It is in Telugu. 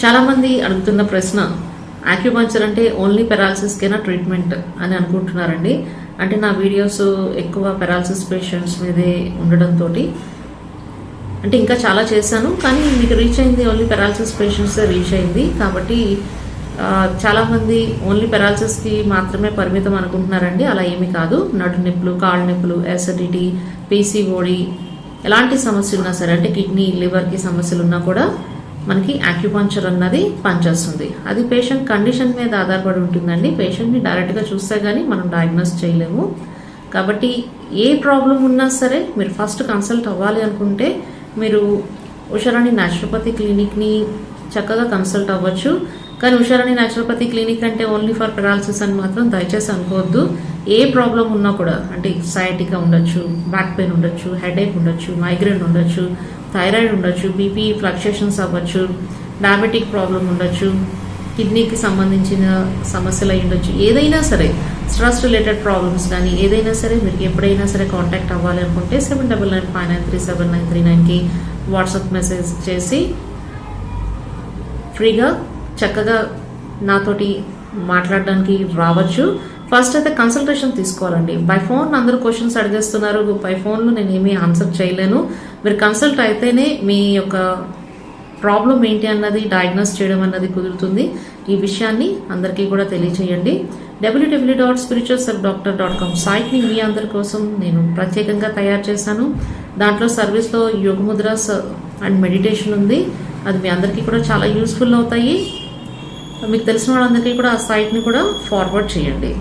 చాలామంది అడుగుతున్న ప్రశ్న ఆక్యుపంచర్ అంటే ఓన్లీ పెరాలసిస్కేనా ట్రీట్మెంట్ అని అనుకుంటున్నారండి. అంటే నా వీడియోస్ ఎక్కువ పెరాలసిస్ పేషెంట్స్ మీదే ఉండడంతో అంటే ఇంకా చాలా చేశాను కానీ మీకు రీచ్ అయింది ఓన్లీ పెరాలసిస్ పేషెంట్సే రీచ్ అయింది. కాబట్టి చాలామంది ఓన్లీ పెరాలసిస్కి మాత్రమే పరిమితం అనుకుంటున్నారండి. అలా ఏమీ కాదు. నడు నొప్పులు కాళ్ళ నొప్పులు ఎసిడిటీ పీసీఓడి ఎలాంటి సమస్యలు ఉన్నా సరే అంటే కిడ్నీ లివర్కి సమస్యలు ఉన్నా కూడా మనకి ఆక్యుపంచర్ అన్నది పనిచేస్తుంది. అది పేషెంట్ కండిషన్ మీద ఆధారపడి ఉంటుందండి. పేషెంట్ని డైరెక్ట్గా చూస్తే కానీ మనం డయాగ్నోస్ చేయలేము. కాబట్టి ఏ ప్రాబ్లం ఉన్నా సరే మీరు ఫస్ట్ కన్సల్ట్ అవ్వాలి అనుకుంటే మీరు ఉషారాణి న్యాచురోపతి క్లినిక్ని చక్కగా కన్సల్ట్ అవ్వచ్చు. కానీ ఉషారాణి న్యాచురోపతి క్లినిక్ అంటే ఓన్లీ ఫర్ పెరాలసిస్ అని మాత్రం దయచేసి అనుకోవద్దు. ఏ ప్రాబ్లం ఉన్నా కూడా అంటే సైటిగా ఉండొచ్చు బ్యాక్ పెయిన్ ఉండొచ్చు హెడేక్ ఉండొచ్చు మైగ్రేన్ ఉండొచ్చు థైరాయిడ్ ఉండొచ్చు బీపీ ఫ్లక్చుయేషన్స్ అవ్వచ్చు డయాబెటిక్ ప్రాబ్లం ఉండొచ్చు కిడ్నీకి సంబంధించిన సమస్యలు అయి ఉండొచ్చు. ఏదైనా సరే స్ట్రెస్ రిలేటెడ్ ప్రాబ్లమ్స్ కానీ ఏదైనా సరే మీరు ఎప్పుడైనా సరే కాంటాక్ట్ అవ్వాలి అనుకుంటే seven double nine five nine three seven nine three నైన్కి వాట్సాప్ మెసేజ్ చేసి ఫ్రీగా చక్కగా నాతోటి మాట్లాడడానికి రావచ్చు. ఫస్ట్ అయితే కన్సల్టేషన్ తీసుకోవాలండి. బై ఫోన్ అందరూ క్వశ్చన్స్ అడిగేస్తున్నారు. బై ఫోన్లో నేను ఏమీ ఆన్సర్ చేయలేను. మీరు కన్సల్ట్ అయితేనే మీ యొక్క ప్రాబ్లం ఏంటి అన్నది డయాగ్నోస్ చేయడం అన్నది కుదురుతుంది. ఈ విషయాన్ని అందరికీ కూడా తెలియచేయండి. WWW dot spiritual self doctor dot com సైట్ని మీ అందరి కోసం నేను ప్రత్యేకంగా తయారు చేశాను. దాంట్లో సర్వీస్లో యోగముద్రాస్ అండ్ మెడిటేషన్ ఉంది. అది మీ అందరికీ కూడా చాలా యూస్ఫుల్ అవుతాయి. మీకు తెలిసిన వాళ్ళందరికీ కూడా ఆ సైట్ని కూడా ఫార్వర్డ్ చేయండి.